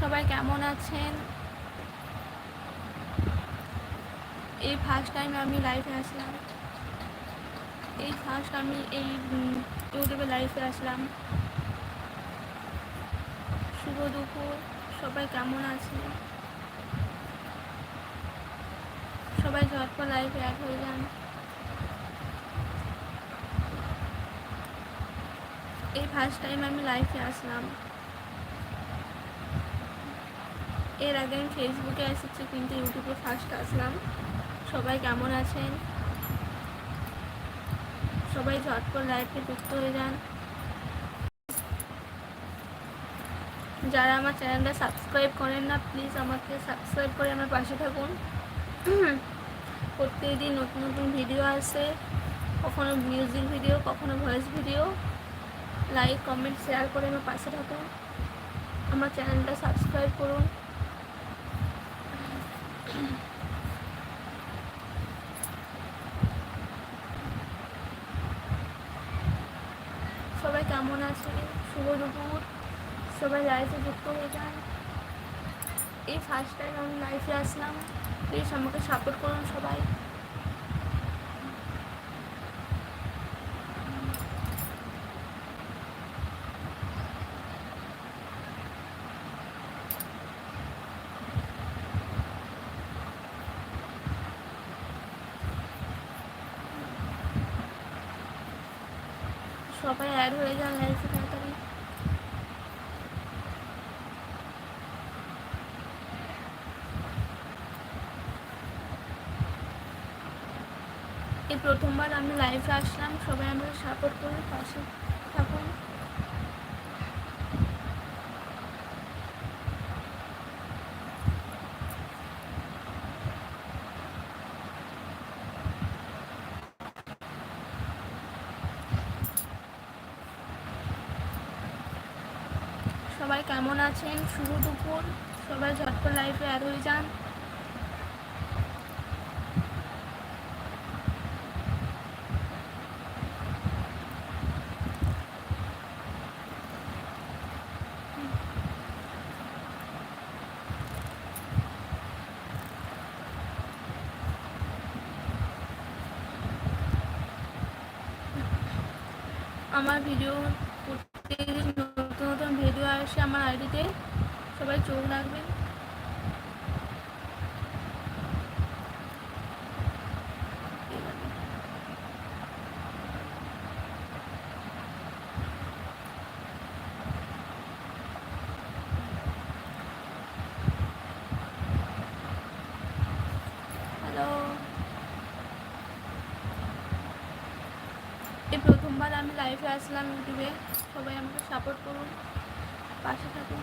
সবাই কেমন আছেন? এই ফার্স্ট টাইম আমি লাইভে আসলাম। এই ফার্স্ট আমি এই ইউটিউবে লাইভে আসলাম। শুভ দুপুর, সবাই কেমন আছেন? সবাই ঝটপট লাইভে অ্যাড হয়ে যান। এই ফার্স্ট টাইম আমি লাইভে আসলাম। এর আগে আমি ফেসবুকে এসেছি, কিন্তু ইউটিউবে ফার্স্ট আসলাম। সবাই কেমন আছেন? সবাই ঝটপট লাইভে যুক্ত হয়ে যান। যারা আমার চ্যানেলটা সাবস্ক্রাইব করেন না প্লিজ আমাকে সাবস্ক্রাইব করে আমার পাশে থাকুন। প্রত্যেকদিন নতুন নতুন ভিডিও আসে। কখনো মিউজিক ভিডিও কখনো voice video like comment share করে আমার পাশে থাকুন। আমার চ্যানেলটা সাবস্ক্রাইব করুন। সবাই কেমন আছে শুভ দুপুর। সবাই লাইফে যুক্ত হয়ে যান। এই ফার্স্ট টাইম আমি লাইফে আসলাম। প্লিজ আমাকে সাপোর্ট করুন সবাই। সবাই অ্যাড হয়ে যান লাইফে তাড়াতাড়ি এই প্রথমবার আমি লাইভে আসলাম, সবাই আমাকে সাপোর্ট করে পাশে থাকুন। সবাই কেমন আছেন? শুভ দুপুর। সবাই ঝটপট লাইফে অ্যাড হয়ে যান। আমার ভিডিও আসে আমার আইডিতে সবাই চোখ রাখবেন। প্রথমবার আমি লাইভে আসলাম ইউটিউবে, সবাই আমাকে সাপোর্ট করুন। পাশে থাকুন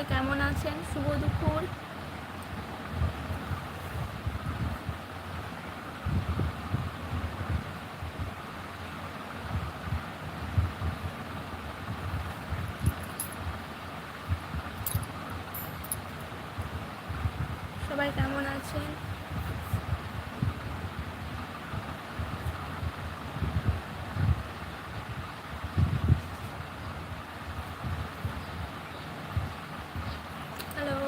সবাই কেমন আছেন? শুভ দুপুর সবাই কেমন আছেন হ্যালো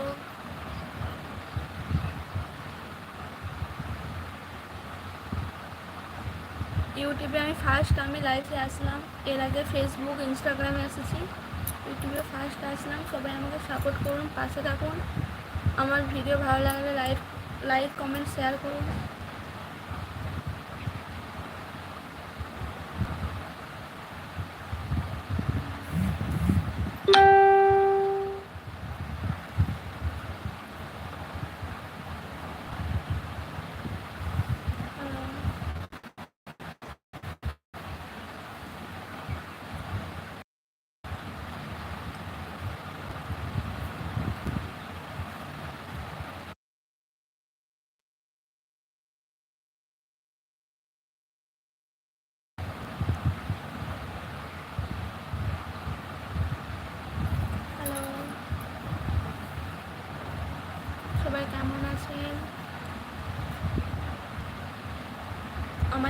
ইউটিউবে আমি ফার্স্ট আমি লাইভে আসলাম। এর আগে ফেসবুক ইনস্টাগ্রামে এসেছি। ইউটিউবে ফার্স্ট আসলাম। সবাই আমাকে সাপোর্ট করুন, পাশে থাকুন। আমার ভিডিও ভালো লাগলে লাইক লাইক কমেন্ট শেয়ার করুন।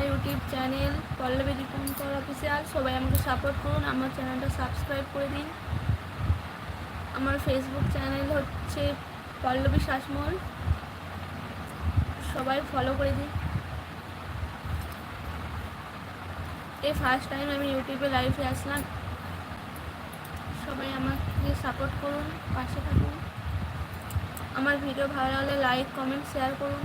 YouTube channel Pallabi Dipankar official. সবাই আমাকে সাপোর্ট করুন, আমার চ্যানেলটা সাবস্ক্রাইব করে দিন। আমার ফেসবুক চ্যানেল হচ্ছে পল্লবী শাসমল সবাই ফলো করে দিন। এই ফার্স্ট টাইম আমি ইউটিউবে লাইভে আসলাম। সবাই আমাকে সাপোর্ট করুন, পাশে থাকুন। আমার ভিডিও ভালো লাগলে লাইক কমেন্ট শেয়ার করুন।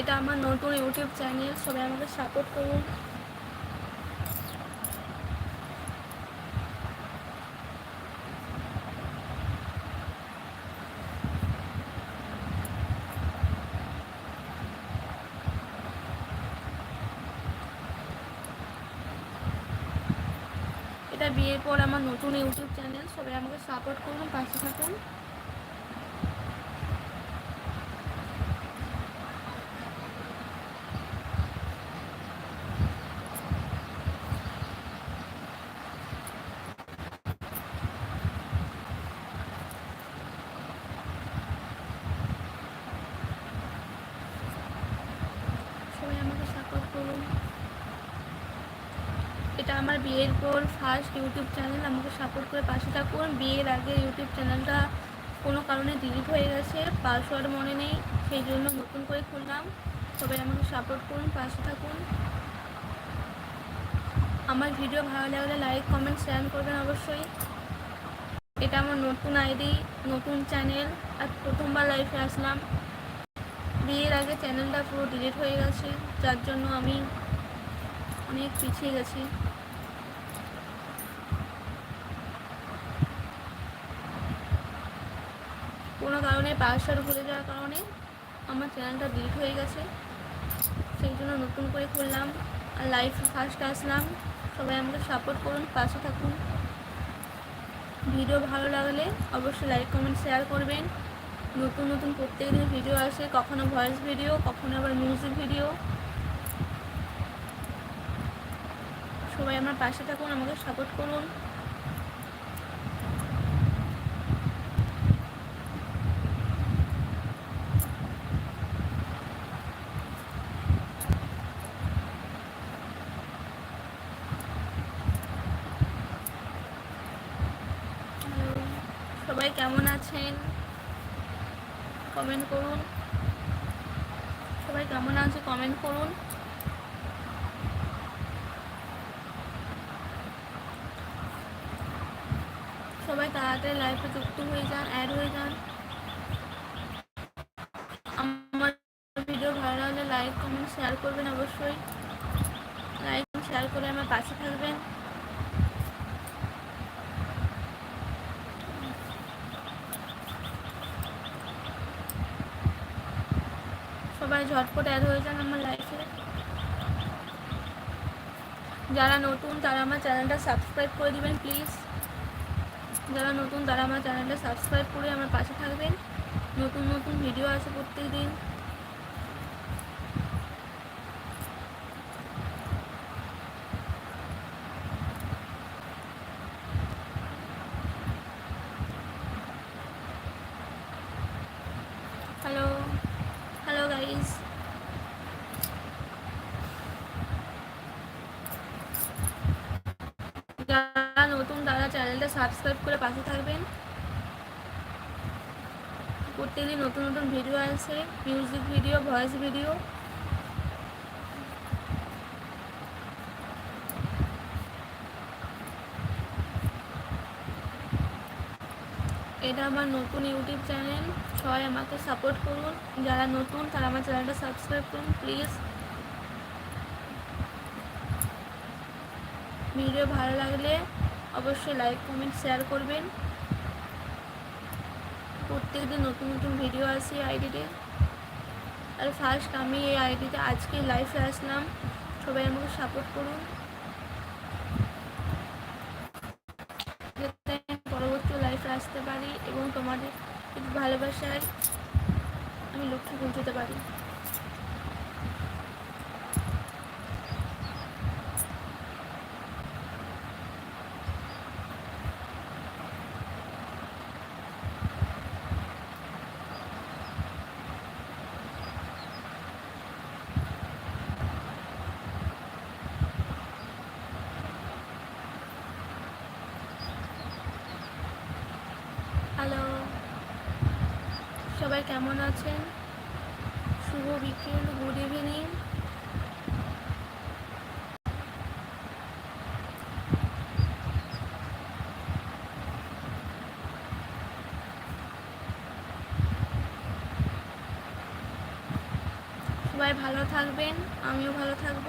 এটা আমার নতুন ইউটিউব চ্যানেল, সবাই আমাকে সাপোর্ট করুন। এটা বিয়ের পর আমার নতুন ইউটিউব চ্যানেল, সবাই আমাকে সাপোর্ট করুন, পাশে থাকুন সবাই আমাকে সাপোর্ট করুন এটা আমার বিয়ের পর ফার্স্ট ইউটিউব চ্যানেল আমাকে সাপোর্ট করে পাশে থাকুন। বিয়ের আগে ইউটিউব চ্যানেলটা কোনো কারণে ডিলিট হয়ে গেছে পাসওয়ার্ড মনে নেই, সেই জন্য নতুন করে খুললাম। সবাই আমাকে সাপোর্ট করুন, পাশে থাকুন। আমার ভিডিও ভালো লাগলে লাইক কমেন্ট শেয়ার করবেন অবশ্যই। এটা আমার নতুন আইডি নতুন চ্যানেল আর প্রথমবার লাইফে আসলাম। বিয়ের আগে চ্যানেলটা পুরো ডিলিট হয়ে গেছে, যার জন্য আমি অনেক পিছিয়ে গেছি কোনো কারণে পাসওয়ার্ড ভুলে যাওয়ার কারণে আমার চ্যানেলটা ডিলিট হয়ে গেছে। সেই জন্য নতুন করে খুললাম আর লাইফ ফার্স্ট আসলাম। সবাই আমাকে সাপোর্ট করুন, পাশে থাকুন। ভিডিও ভালো লাগলে অবশ্যই লাইক কমেন্ট শেয়ার করবেন। নতুন নতুন প্রত্যেক দিন ভিডিও আসে, কখনো ভয়েস ভিডিও কখনো আবার মিউজিক ভিডিও সবাই আমার পাশে থাকুন, আমাকে সাপোর্ট করুন Hello, সবাই কেমন আছেন? কমেন্ট করুন। সবাই কেমন আছে কমেন্ট করুন। সবাই তাড়াতাড়ি লাইফে যুক্ত হয়ে যান অ্যাড হয়ে যান। আমার ভিডিও ভালো লাগলে লাইক কমেন্ট শেয়ার করবেন অবশ্যই। লাইক শেয়ার করে আমার পাশে থাকবেন। সবাই ঝটপট অ্যাড হয়ে যান আমার লাইফে যারা নতুন, তারা আমার চ্যানেলটা সাবস্ক্রাইব করে দিবেন প্লিজ যারা নতুন, তারা আমার চ্যানেলটা সাবস্ক্রাইব করে আমার পাশে থাকবেন। নতুন নতুন ভিডিও আছে প্রত্যেক দিন হ্যালো হ্যালো গাইস যারা নতুন তারা চ্যানেলটা সাবস্ক্রাইব করে পাশে থাকবেন। প্রত্যেকদিন নতুন নতুন ভিডিও আসে মিউজিক ভিডিও ভয়েস ভিডিও এটা আমার নতুন ইউটিউব চ্যানেল সবাই আমাকে সাপোর্ট করুন। যারা নতুন, তারা আমার চ্যানেলটা সাবস্ক্রাইব করুন প্লিজ ভিডিও ভালো লাগলে অবশ্যই লাইক কমেন্ট শেয়ার করবেন। প্রত্যেকদিন নতুন নতুন ভিডিও আসে এই আইডিতে আর ফার্স্ট আমি এই আইডিতে আজকে লাইফে আসলাম। সবাই আমাকে সাপোর্ট করুন। পরবর্তী লাইফে আসতে পারি এবং তোমাদের ভালোবাসায় আমি লক্ষ্যে পৌঁছতে পারি। সবাই কেমন আছেন? শুভ বিকেল গুড ইভিনিং সবাই ভালো থাকবেন, আমিও ভালো থাকব।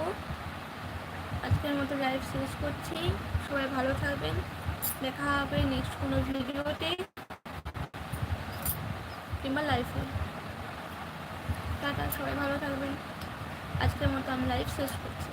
আজকের মতো লাইভ শেষ করছি। সবাই ভালো থাকবেন। দেখা হবে নেক্সট কোনো ভিডিওতে কিংবা লাইফে টাটা সবাই ভালো থাকবেন। আজকের মতো আমি লাইভ শেষ করছি।